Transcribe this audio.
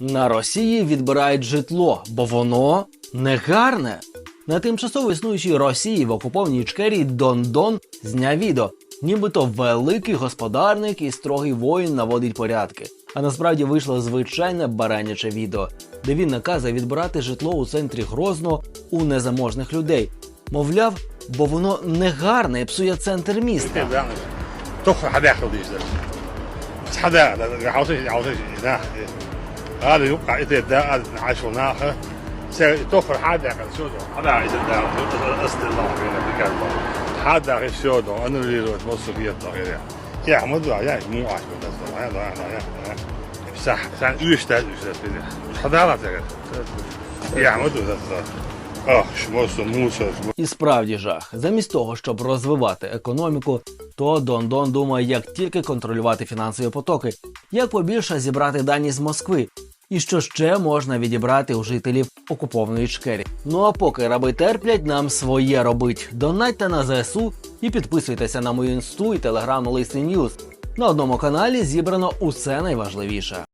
На Росії відбирають житло, бо воно негарне. На тимчасово існуючій Росії в окупованій Ічкерії Дон-Дон зняв відео, нібито великий господарник і строгий воїн наводить порядки. А насправді вийшло звичайне бараняче відео, де він наказує відбирати житло у центрі Грозно у незаможних людей. Мовляв, бо воно негарне і псує центр міста كده يعني تخرج حداقة وديش ده بس حداقة ده عاوزين عاوزين هنا هذا يبقى إذا ده عايش هناك تخرج حداقة سودو حداقة إذا ده أصل الله هنا بكان حداقة سودو أنا اللي تبص فيها الطاغية يا حمد يا مو عايش بس يا ده يا يا صح صح يوش ده يوش ده مش حداقة ده يا حمد ده اه شموس موسى І справді жах. Замість того, щоб розвивати економіку, то Дон-Дон думає, як тільки контролювати фінансові потоки, як побільше зібрати дані з Москви, і що ще можна відібрати у жителів окупованої Чкері. Ну а поки раби терплять, нам своє робить. Донатьте на ЗСУ і підписуйтеся на мою інсту і телеграм Листи Ньюз. На одному каналі зібрано усе найважливіше.